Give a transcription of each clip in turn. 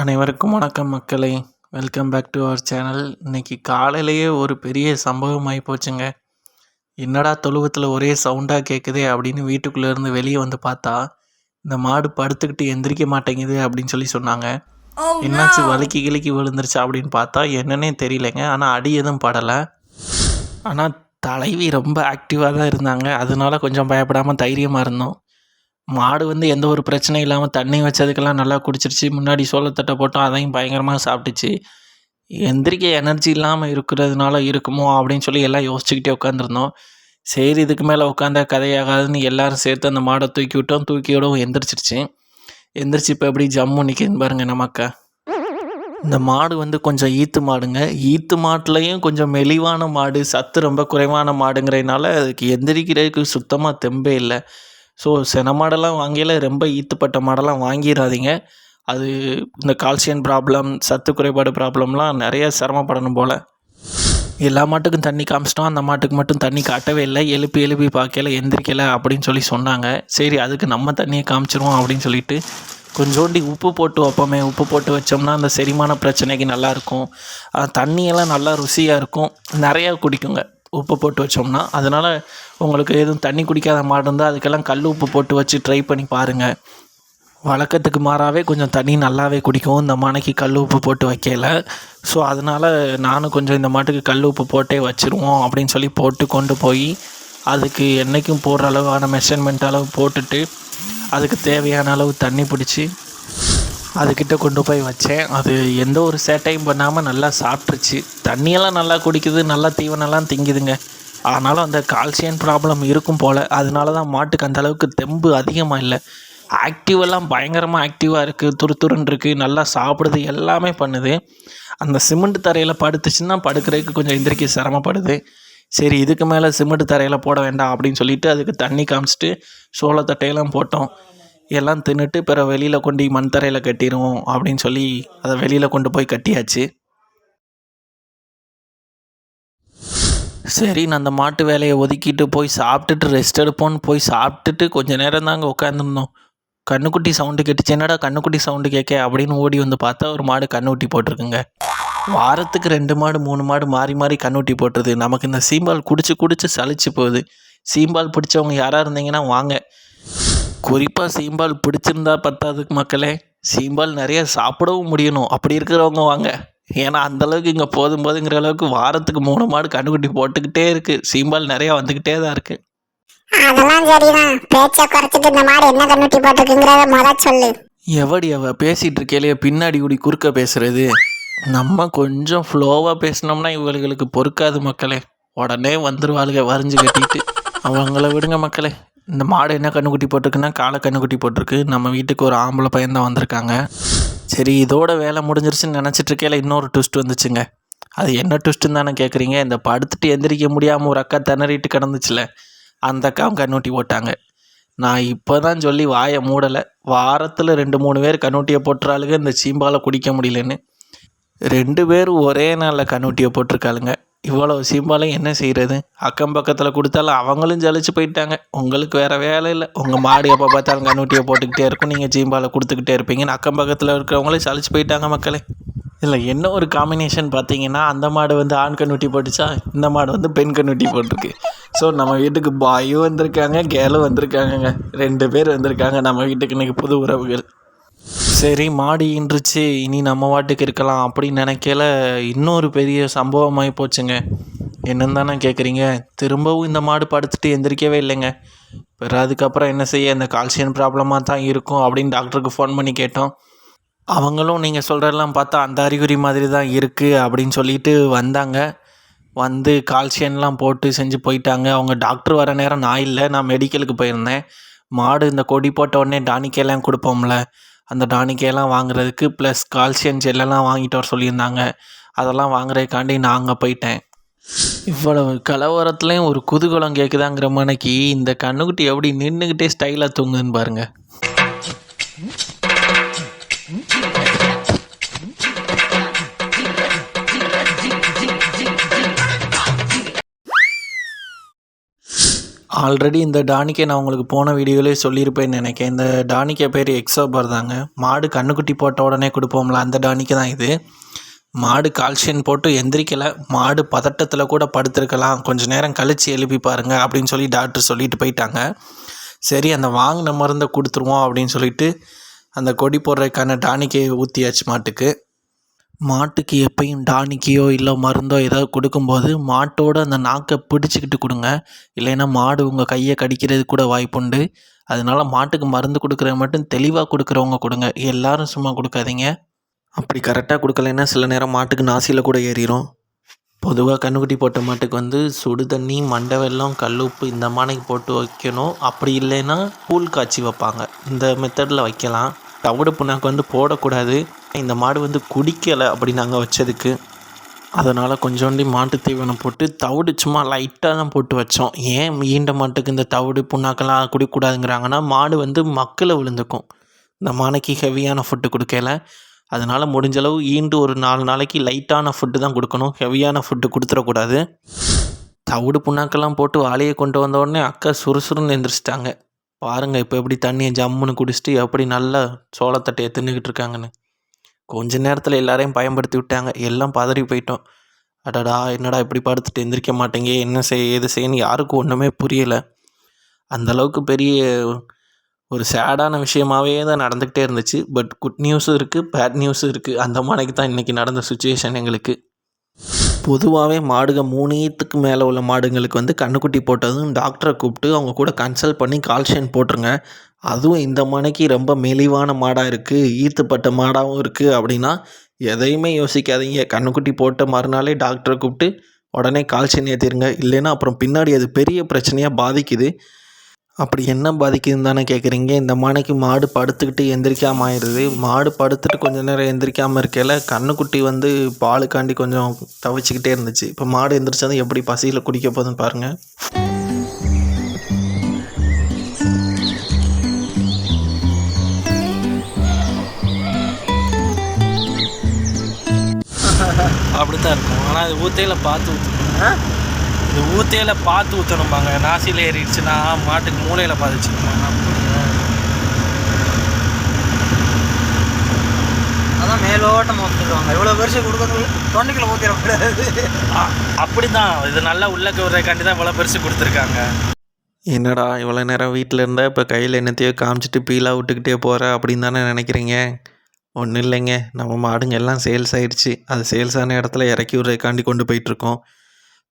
அனைவருக்கும் வணக்கம் மக்களே. Welcome back to our channel இன்னைக்கு காலையிலேயே ஒரு பெரிய சம்பவம் ஆகி போச்சுங்க. என்னடா தொழுவத்தில் ஒரே சவுண்டாக கேட்குதே அப்படின்னு வீட்டுக்குள்ளே இருந்து வெளியே வந்து பார்த்தா இந்த மாடு படுத்துக்கிட்டு எந்திரிக்க மாட்டேங்குது அப்படின்னு சொல்லி சொன்னாங்க. என்னாச்சு? வலிக்கு கிளிக்கு விழுந்துருச்சா அப்படின்னு பார்த்தா என்னன்னே தெரியலைங்க. ஆனால் அடி எதுவும் படலை. ஆனால் தலைவி ரொம்ப ஆக்டிவாக தான் இருந்தாங்க. அதனால கொஞ்சம் பயப்படாமல் தைரியமாக இருந்தோம். மாடு வந்து எந்த ஒரு பிரச்சனையும் இல்லாமல் தண்ணி வச்சதுக்கெல்லாம் நல்லா குடிச்சிருச்சு. முன்னாடி சோளத்தட்டை போட்டோம் அதையும் பயங்கரமாக சாப்பிட்டுச்சு. எந்திரிக்க எனர்ஜி இல்லாமல் இருக்கிறதுனால இருக்குமோ அப்படின்னு சொல்லி எல்லாம் யோசிச்சுக்கிட்டே உட்காந்துருந்தோம் சரி இதுக்கு மேலே உட்காந்தா கதையாகாதுன்னு எல்லாரும் சேர்த்து அந்த மாடை தூக்கி விட்டோம். தூக்கி விடவும் எந்திரிச்சிருச்சு. எந்திரிச்சு இப்போ எப்படி ஜம்மு நிற்கிதுன்னு பாருங்க நமக்கு இந்த மாடு வந்து கொஞ்சம் ஈத்து மாடுங்க. ஈத்து மாட்டுலேயும் கொஞ்சம் மெலிவான மாடு சத்து ரொம்ப குறைவான மாடுங்கிறதுனால அதுக்கு எந்திரிக்கிறதுக்கு சுத்தமாக தெம்பே இல்லை. ஸோ சென மாடெல்லாம் வாங்கியில் ரொம்ப ஈத்துப்பட்ட மாடெல்லாம் வாங்கிடாதீங்க அது இந்த கால்சியம் ப்ராப்ளம் சத்து குறைபாடு ப்ராப்ளம்லாம் நிறைய சிரமப்படணும் போல். எல்லா மாட்டுக்கும் தண்ணி காமிச்சிட்டோம். அந்த மாட்டுக்கு மட்டும் தண்ணி காட்டவே இல்லை. எழுப்பி எழுப்பி பார்க்கல எந்திரிக்கலை அப்படின்னு சொல்லி சொன்னாங்க. சரி அதுக்கு நம்ம தண்ணியை காமிச்சிருவோம் அப்படின்னு சொல்லிட்டு கொஞ்சோண்டி உப்பு போட்டு வைப்போமே. உப்பு போட்டு வச்சோம்னா அந்த செரிமான பிரச்சனைக்கு நல்லாயிருக்கும் தண்ணியெல்லாம் நல்லா ருசியாக இருக்கும். நிறையா குடிக்குங்க. உப்பு போட்டு வச்சோம்னா அதனால் உங்களுக்கு எதுவும் தண்ணி குடிக்காத மாடு இருந்தால் அதுக்கெல்லாம் கல் உப்பு போட்டு வச்சு ட்ரை பண்ணி பாருங்கள் வழக்கத்துக்கு மாறாவே கொஞ்சம் தண்ணி நல்லாவே குடிக்கும் இந்த மானைக்கு கல் உப்பு போட்டு வைக்கல. ஸோ அதனால் நானும் கொஞ்சம் இந்த மாட்டுக்கு கல் உப்பு போட்டே வச்சுருவோம் அப்படின்னு சொல்லி போட்டு கொண்டு போய் அதுக்கு என்றைக்கும் போடுற அளவான மெஷர்மெண்ட் அளவு போட்டுட்டு அதுக்கு தேவையான அளவு தண்ணி பிடிச்சி அதுக்கிட்ட கொண்டு போய் வச்சேன். அது எந்த ஒரு சேட்டையும் பண்ணாமல் நல்லா சாப்பிட்ருச்சு தண்ணியெல்லாம் நல்லா குடிக்குது நல்லா தீவனம்லாம் திங்குதுங்க. ஆனாலும் அந்த கால்சியம் ப்ராப்ளம் இருக்கும் போல். அதனால தான் மாட்டுக்கு அந்த அளவுக்கு தெம்பு அதிகமாக இல்லை. ஆக்டிவெல்லாம் பயங்கரமாக ஆக்டிவாக இருக்குது துரு துருன்னு இருக்குது நல்லா சாப்பிடுது எல்லாமே பண்ணுது. அந்த சிமெண்ட் தரையில் படுத்துச்சுன்னா படுக்கிறதுக்கு கொஞ்சம் எந்திரிக்க சிரமப்படுது. சரி இதுக்கு மேலே சிமெண்ட் தரையில் போட வேண்டாம் அப்படின்னு சொல்லிட்டு அதுக்கு தண்ணி காமிச்சிட்டு சோளத்தட்டையெல்லாம் போட்டோம். எல்லாம் தின்னுட்டு பிற வெளியில் கொண்டு மண் தரையில் கட்டிடுவோம் அப்படின்னு சொல்லி அதை வெளியில் கொண்டு போய் கட்டியாச்சு. சரி நான் அந்த மாட்டு வேலையை ஒதுக்கிட்டு போய் சாப்பிட்டுட்டு ரெஸ்ட் எடுப்போன்னு போய் சாப்பிட்டுட்டு கொஞ்சம் நேரம் தாங்க உட்காந்துருந்தோம் கண்ணுக்குட்டி சவுண்டு கேட்டுச்சு. என்னடா கண்ணுக்குட்டி சவுண்டு கேட்க? அப்படின்னு ஓடி வந்து பார்த்தா ஒரு மாடு கண்ணுக்குட்டி போட்டிருக்குங்க. வாரத்துக்கு ரெண்டு மாடு மூணு மாடு மாறி மாறி கண்ணுட்டி போட்டுருது. நமக்கு இந்த சீம்பால் குடிச்சு குடிச்சு சளிச்சு போகுது. சீம்பால் பிடிச்சவங்க யாராக இருந்தீங்கன்னா வாங்க. குறிப்பாக சீம்பால் பிடிச்சிருந்தா பத்தாதுக்கு மக்களே. சீம்பால் நிறைய சாப்பிடவும் முடியணும். அப்படி இருக்கிறவங்க வாங்க. ஏன்னா அந்தளவுக்கு இங்கே போதும் போதுங்கிற அளவுக்கு வாரத்துக்கு மூணு மாடு கண்ணுக்குட்டி போட்டுக்கிட்டே இருக்குது சீம்பால் நிறையா வந்துக்கிட்டே தான் இருக்குது அதெல்லாம் சரிதான். பேச்ச குறைச்சிட்டு இந்த மாடு என்ன கண்ணுட்டி போட்டிருக்குங்கிறத முத சொல்லு. எவடி அவ பேசிகிட்டு இருக்கேலையே பின்னாடி கூடி குறுக்க பேசுறது? நம்ம கொஞ்சம் ஃப்ளோவாக பேசினோம்னா இவர்களுக்கு பொறுக்காது மக்களே. உடனே வந்துருவாளுங்க வரைஞ்சு கட்டிட்டு. அவங்கள விடுங்க மக்களே. இந்த மாடு என்ன கண்ணுக்குட்டி போட்டிருக்குன்னா காலை கண்ணுக்குட்டி போட்டிருக்கு. நம்ம வீட்டுக்கு ஒரு ஆம்பளை பையன் தான் வந்திருக்காங்க. சரி இதோட வேலை முடிஞ்சிருச்சுன்னு நினச்சிட்ருக்கையில இன்னொரு ட்விஸ்ட் வந்துச்சுங்க. அது என்ன ட்விஸ்ட்டுன்னு தானே கேட்குறீங்க இந்த படுத்துட்டு எந்திரிக்க முடியாமல் ஒரு அக்கா திணறிட்டு கிடந்துச்சுல அந்த அக்காவும் கண்ணுட்டி போட்டாங்க. நான் இப்போ தான் சொல்லி வாயை மூடலை. வாரத்தில் ரெண்டு மூணு பேர் கண்ணூட்டியை போட்டுறாளுங்க. இந்த சீம்பாலை குடிக்க முடியலன்னு. ரெண்டு பேரும் ஒரே நாளில் கண்ணுட்டியை போட்டிருக்காளுங்க. இவ்வளோ சீம்பாலையும் என்ன செய்கிறது அக்கம் பக்கத்தில் கொடுத்தாலும் அவங்களும் ஜலிச்சு போயிட்டாங்க. உங்களுக்கு வேறு வேலை இல்லை. உங்கள் மாடு எப்போ பார்த்தாலும் கண்ணூட்டியை போட்டுக்கிட்டே இருக்கும். நீங்கள் சீம்பாலை கொடுத்துக்கிட்டே இருப்பீங்கன்னு அக்கம் பக்கத்தில் இருக்கிறவங்களே சலிச்சு போயிட்டாங்க மக்களே. இல்லை என்ன ஒரு காம்பினேஷன் பார்த்தீங்கன்னா அந்த மாடு வந்து ஆண் கண்ணுட்டி போட்டுச்சா? இந்த மாடு வந்து பெண் கண்ணுட்டி போட்டிருக்கு. ஸோ நம்ம வீட்டுக்கு பாயும் வந்திருக்காங்க கேலும் வந்திருக்காங்கங்க. ரெண்டு பேர் வந்திருக்காங்க. நம்ம வீட்டுக்கு இன்னைக்கு புது உறவுகள். சரி மாடு இன்றுச்சு இனி நம்ம வாட்டுக்கு இருக்கலாம் அப்படின்னு நினைக்கல இன்னொரு பெரிய சம்பவமாகி போச்சுங்க. என்னன்னு தானே கேட்குறீங்க திரும்பவும் இந்த மாடு படுத்துட்டு எந்திரிக்கவே இல்லைங்க. பிறகு அதுக்கப்புறம் என்ன செய்ய இந்த கால்சியம் ப்ராப்ளமாக தான் இருக்கும் அப்படின்னு டாக்டருக்கு ஃபோன் பண்ணி கேட்டோம். அவங்களும் நீங்கள் சொல்கிறதெல்லாம் பார்த்தா அந்த அறிகுறி மாதிரி தான் இருக்குது அப்படின்னு சொல்லிட்டு வந்தாங்க. வந்து கால்சியன்லாம் போட்டு செஞ்சு போயிட்டாங்க. அவங்க டாக்டர் வர நேரம் நான் இல்லை நான் மெடிக்கலுக்கு போயிருந்தேன். மாடு இந்த கொடி போட்ட உடனே டானிக்கெல்லாம் கொடுப்போம்ல. அந்த டானிக்கையெல்லாம் வாங்குறதுக்கு ப்ளஸ் கால்சியம் ஜெல்லெல்லாம் வாங்கிட்டு வர சொல்லியிருந்தாங்க. அதெல்லாம் வாங்குறதுக்காண்டி நான் அங்கே போயிட்டேன். இவ்வளவு கலவரத்துலேயும் ஒரு குதூகலம் கேட்குதாங்கிற மனைக்கு இந்த கண்ணுக்குட்டி எப்படி நின்றுக்கிட்டே ஸ்டைலாக தூங்குதுன்னு பாருங்கள் ஆல்ரெடி இந்த டானிக்கை நான் உங்களுக்கு போன வீடியோவிலே சொல்லியிருப்பேன்னு நினைக்கிறேன். இந்த டானிக்கை பேர் எக்ஸோபர் தாங்க. மாடு கண்ணுக்குட்டி போட்ட உடனே கொடுப்போம்ல அந்த டானிக்கு தான் இது. மாடு கால்சியம் போட்டு எந்திரிக்கலை. மாடு பதட்டத்தில் கூட படுத்திருக்கலாம். கொஞ்ச நேரம் கழித்து எழுப்பி பாருங்க அப்படின்னு சொல்லி டாக்டர் சொல்லிட்டு போயிட்டாங்க. சரி அந்த வாங்கின மருந்தை கொடுத்துருவோம் அப்படின்னு சொல்லிட்டு அந்த கொடி போடுறதுக்கான டானிக்கை ஊற்றியாச்சு மாட்டுக்கு. மாட்டுக்கு எப்பயும் டானிக்கையோ இல்லை மருந்தோ ஏதாவது கொடுக்கும்போது மாட்டோட அந்த நாக்கை பிடிச்சிக்கிட்டு கொடுங்க. இல்லைன்னா மாடு உங்கள் கையை கடிக்கிறது கூட வாய்ப்புண்டு. அதனால மாட்டுக்கு மருந்து கொடுக்குறது மட்டும் தெளிவாக கொடுக்குறவங்க கொடுங்க. எல்லாரும் சும்மா கொடுக்காதீங்க. அப்படி கரெக்டாக கொடுக்கலைன்னா சில நேரம் மாட்டுக்கு நாசியில் கூட ஏறிடும் பொதுவாக கண்ணுக்குட்டி போட்ட மாட்டுக்கு வந்து சுடு தண்ணி மண்டை வெல்லம் கல் உப்பு இந்த மானைக்கு போட்டு வைக்கணும். அப்படி இல்லைன்னா கூழ் காய்ச்சி வைப்பாங்க. இந்த மெத்தடில் வைக்கலாம். தவிடு புண்ணாக்கு வந்து போடக்கூடாது. இந்த மாடு வந்து குடிக்கலை அப்படி நாங்கள் வச்சதுக்கு. அதனால் கொஞ்சோண்டி மாட்டு தீவனம் போட்டு தவிடு சும்மா லைட்டாக தான் போட்டு வச்சோம். ஏன் ஈண்ட மாட்டுக்கு இந்த தவிடு புண்ணாக்கெல்லாம் குடிக்கக்கூடாதுங்கிறாங்கன்னா மாடு வந்து மக்களை விழுந்துக்கும். இந்த மானைக்கு ஹெவியான ஃபுட்டு கொடுக்கல. அதனால் முடிஞ்சளவு ஈண்டு ஒரு நாலு நாளைக்கு லைட்டான ஃபுட்டு தான் கொடுக்கணும். ஹெவியான ஃபுட்டு கொடுத்துடக்கூடாது. தவிடு புண்ணாக்கெல்லாம் போட்டு வாழையை கொண்டு வந்த உடனே அக்கா சுறுசுறுன்னு எந்திரிச்சிட்டாங்க. பாருங்கள் இப்போ எப்படி தண்ணியை ஜம்முன்னு குடிச்சிட்டு எப்படி நல்லா சோளத்தட்டையை தின்னுக்கிட்டு இருக்காங்கன்னு. கொஞ்ச நேரத்தில் எல்லாரையும் பயன்படுத்தி விட்டாங்க. எல்லாம் பதறி போயிட்டோம். அடடா என்னடா இப்படி படுத்துட்டு எந்திரிக்க மாட்டேங்க என்ன செய்ய ஏது செய்யன்னு யாருக்கும் ஒன்றுமே புரியலை. அந்த அளவுக்கு பெரிய ஒரு சேடான விஷயமாவே தான் நடந்துக்கிட்டே இருந்துச்சு. பட் குட் நியூஸும் இருக்குது பேட் நியூஸும் இருக்குது அந்த மாதிரிக்கு தான் இன்றைக்கி நடந்த சுச்சுவேஷன் எங்களுக்கு. பொதுவாகவே மாடுங்க மூணுத்துக்கு மேலே உள்ள மாடுங்களுக்கு வந்து கண்ணுக்குட்டி போட்டதும் டாக்டரை கூப்பிட்டு அவங்க கூட கன்சல்ட் பண்ணி கால்சியம் போட்டுருங்க. அதுவும் இந்த மனைக்கு ரொம்ப மெலிவான மாடாக இருக்குது ஈத்துப்பட்ட மாடாகவும் இருக்குது அப்படின்னா எதையுமே யோசிக்காதீங்க. கண்ணுக்குட்டி போட்ட மறுநாளே டாக்டரை கூப்பிட்டு உடனே கால்சியம் ஏற்றிடுங்க இல்லைன்னா அப்புறம் பின்னாடி அது பெரிய பிரச்சனையாக பாதிக்குது. அப்படி என்ன பாதிக்குதுன்னு தானே கேட்குறீங்க இந்த மானைக்கு மாடு படுத்துக்கிட்டு எந்திரிக்காம ஆயிடுது மாடு படுத்துட்டு கொஞ்ச நேரம் எந்திரிக்காமல் இருக்கையில் கண்ணுக்குட்டி வந்து பாலுக்காண்டி கொஞ்சம் தவிச்சிக்கிட்டே இருந்துச்சு. இப்போ மாடு எந்திரிச்சதும் எப்படி பசியில் குடிக்க போகுதுன்னு பாருங்கள் அப்படி தான் இருக்கும். ஆனால் அது ஊத்தையில் பார்த்து ஊற்றணும் இது ஊத்தையில் பார்த்து ஊற்றணும்பாங்க நாசியில் ஏறிடுச்சுன்னா மாட்டுக்கு மூளையில் பாதிச்சுக்கணும் அதான் மேலோட்டம் ஊற்றிடுவாங்க இவ்வளோ பெருசு கொடுக்கறது தொண்டைக்குள்ள ஊற்றிடக்கூடாது அப்படி தான் இது நல்லா உள்ள விடுறதுக்காண்டி தான் இவ்வளோ பெருசு கொடுத்துருக்காங்க. என்னடா இவ்வளோ நேரம் வீட்டில் இருந்தால் இப்போ கையில் என்னத்தையோ காமிச்சிட்டு பீலாக விட்டுக்கிட்டே போகிற அப்படின்னு தானே நினைக்கிறீங்க? ஒன்றும் இல்லைங்க. நம்ம மாடுங்க எல்லாம் சேல்ஸ் ஆயிடுச்சு. அது சேல்ஸ் ஆன இடத்துல இறக்கி விடுறதுக்காண்டி கொண்டு போயிட்டுருக்கோம்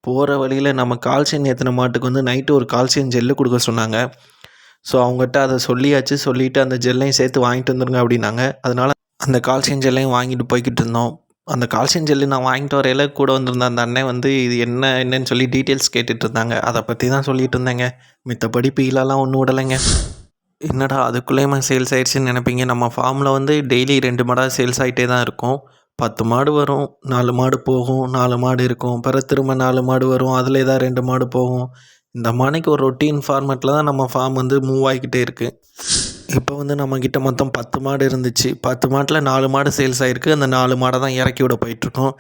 போகிற வழியில் நம்ம கால்சியம் ஏற்றின மாட்டுக்கு வந்து நைட்டு ஒரு கால்சியம் ஜெல்லு கொடுக்க சொன்னாங்க. ஸோ அவங்ககிட்ட அதை சொல்லியாச்சு. சொல்லிவிட்டு அந்த ஜெல்லையும் சேர்த்து வாங்கிட்டு வந்துருங்க அப்படின்னாங்க. அதனால் அந்த கால்சியம் ஜெல்லையும் வாங்கிட்டு போய்கிட்டு இருந்தோம். அந்த கால்சியம் ஜெல்லு நான் வாங்கிட்டு வரையில கூட வந்திருந்த அந்த அண்ணன் வந்து இது என்ன என்னன்னு சொல்லி டீட்டெயில்ஸ் கேட்டுட்டு இருந்தாங்க. அதை பற்றி தான் சொல்லிட்டு இருந்தேங்க. மித்தபடி பீலாலாம் ஒன்றும் விடலைங்க. என்னடா அதுக்குள்ளேயுமே சேல்ஸ் ஆயிடுச்சுன்னு நினைப்பீங்க. நம்ம ஃபார்மில் வந்து டெய்லி ரெண்டு மடா சேல்ஸ் ஆகிட்டே தான் இருக்கும். பத்து மாடு வரும் நாலு மாடு போகும் நாலு மாடு இருக்கும். பிறகு திரும்ப நாலு மாடு வரும் அதில் ஏதாவது ரெண்டு மாடு போகும். இந்த மானைக்கு ஒரு ரொட்டீன் ஃபார்மேட்டில் தான் நம்ம ஃபார்ம் வந்து மூவ் ஆகிக்கிட்டே இருக்குது இப்போ வந்து நம்மக்கிட்ட மொத்தம் பத்து மாடு இருந்துச்சு. பத்து மாட்டில் நாலு மாடு சேல்ஸ் ஆகிருக்கு அந்த நாலு மாடை தான் இறக்கி விட போயிட்டுருக்கோம்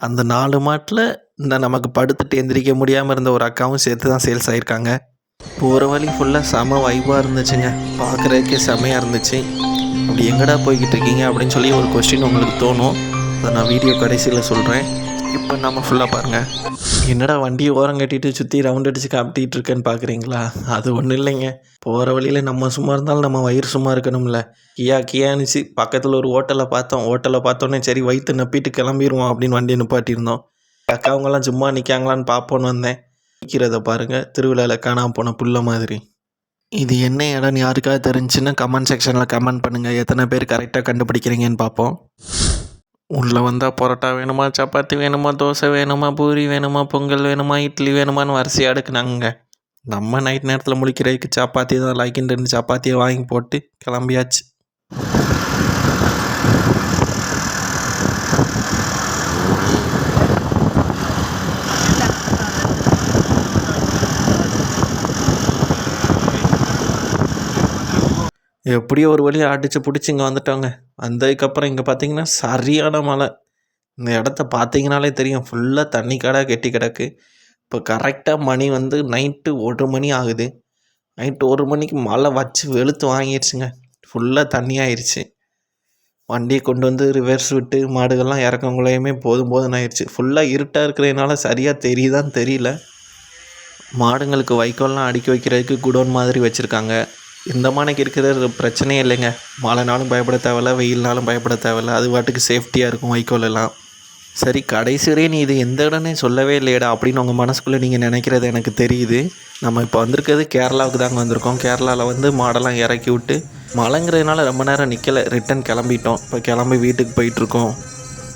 அந்த நாலு மாட்டில் இந்த நமக்கு படுத்துட்டு எந்திரிக்க முடியாமல் இருந்த ஒரு அக்காவும் சேர்த்து தான் சேல்ஸ் ஆகியிருக்காங்க போகிற வழி ஃபுல்லாக செம வைப்பாக இருந்துச்சுங்க. பார்க்குறதுக்கே செமையாக இருந்துச்சு. அப்படி எங்கடா போய்கிட்டு இருக்கீங்க அப்படின்னு சொல்லி ஒரு கொஸ்டின் உங்களுக்கு தோணும். அதை நான் வீடியோ கடைசியில் சொல்கிறேன் இப்போ நம்ம ஃபுல்லாக பாருங்கள் என்னடா வண்டியை ஓரம் கட்டிட்டு சுற்றி ரவுண்ட் அடித்து காப்பிட்டு இருக்கேன்னு பார்க்குறீங்களா அது ஒன்றும் இல்லைங்க. போகிற வழியில் நம்ம சும்மா இருந்தாலும் நம்ம வயிறு சும்மா இருக்கணும்ல. கியா கியானுச்சு பக்கத்தில் ஒரு ஹோட்டலை பார்த்தோம். ஹோட்டலை பார்த்தோன்னே சரி வயிற்று நப்பிட்டு கிளம்பிடுவோம் அப்படின்னு வண்டி நிப்பாட்டியிருந்தோம். அக்காவங்கெல்லாம் சும்மா நிற்காங்களான்னு பார்ப்போன்னு வந்தேன். நிற்கிறத பாருங்கள் திருவிழாவில் காணாமல் போன புள்ள மாதிரி. இது என்ன இடம்னு யாருக்காவது தெரிஞ்சுன்னா கமெண்ட் செக்ஷனில் கமெண்ட் பண்ணுங்கள் எத்தனை பேர் கரெக்டாக கண்டுபிடிக்கிறீங்கன்னு பார்ப்போம் உள்ளே வந்தால் பரோட்டா வேணுமா சப்பாத்தி வேணுமா தோசை வேணுமா பூரி வேணுமா பொங்கல் வேணுமா இட்லி வேணுமான்னு வரிசையாக அடுக்குனாங்க நம்ம நைட் நேரத்தில் முழிக்கிறதுக்கு சப்பாத்தி தான் லைக்கின்னு ரெண்டு சப்பாத்தியை வாங்கி போட்டு கிளம்பியாச்சு. எப்படியோ ஒரு வழி அடித்து பிடிச்சி இங்கே வந்துட்டோங்க. வந்ததுக்கப்புறம் இங்கே பார்த்தீங்கன்னா சரியான மழை. இந்த இடத்த பார்த்தீங்கனாலே தெரியும். ஃபுல்லாக தண்ணி கடை கெட்டி கிடக்கு. இப்போ கரெக்டாக மணி வந்து நைட்டு ஒரு மணி ஆகுது. நைட்டு ஒரு மணிக்கு மழை வச்சு வெளுத்து வாங்கிடுச்சுங்க ஃபுல்லாக தண்ணி ஆயிடுச்சு வண்டியை கொண்டு வந்து ரிவர்ஸ் விட்டு மாடுகள்லாம் இறக்கவங்களையுமே போதும் போதும் ஆயிடுச்சு ஃபுல்லாக இருட்டாக இருக்கிறதுனால சரியாக தெரியுதான்னு தெரியல. மாடுங்களுக்கு வைக்கோல்லாம் அடுக்கி வைக்கிறதுக்கு குடோன் மாதிரி வச்சுருக்காங்க. இந்த மானைக்கு இருக்கிற பிரச்சனையே இல்லைங்க. மழைனாலும் பயப்பட தேவையில்ல வெயில்னாலும் பயப்பட தேவையில்ல. அது பாட்டுக்கு சேஃப்டியாக இருக்கும் வைக்கோல் எல்லாம். சரி கடைசி வரையும் நீ இது எந்த இடம்னே சொல்லவே இல்லையடா அப்படின்னு உங்கள் மனசுக்குள்ளே நீங்கள் நினைக்கிறது எனக்கு தெரியுது. நம்ம இப்போ வந்திருக்கிறது கேரளாவுக்கு தாங்க வந்திருக்கோம். கேரளாவில் வந்து மாடெல்லாம் இறக்கி விட்டு மழைங்கிறதுனால ரொம்ப நேரம் நிற்கலை ரிட்டன் கிளம்பிட்டோம். இப்போ கிளம்பி வீட்டுக்கு போயிட்டுருக்கோம்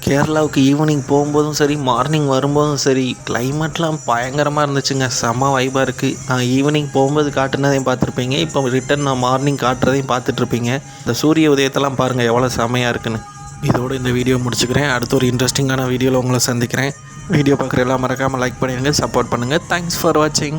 கேரளாவுக்கு ஈவினிங் போகும்போதும் சரி மார்னிங் வரும்போதும் சரி கிளைமேட்லாம் பயங்கரமாக இருந்துச்சுங்க. செம வைபாக இருக்குது நான் ஈவினிங் போகும்போது காட்டுனதையும் பார்த்துருப்பீங்க. இப்போ ரிட்டன் நான் மார்னிங் காட்டுறதையும் பார்த்துட்ருப்பீங்க. இந்த சூரிய உதயத்தெல்லாம் பாருங்கள் எவ்வளோ செமையாக இருக்குன்னு. இதோட இந்த வீடியோ முடிச்சுக்கிறேன். அடுத்த ஒரு இன்ட்ரெஸ்டிங்கான வீடியோவில் உங்களை சந்திக்கிறேன். வீடியோ பார்க்குற எல்லாம் மறக்காமல் லைக் பண்ணிடுங்க சப்போர்ட் பண்ணுங்கள் தேங்க்ஸ் ஃபார் வாட்சிங்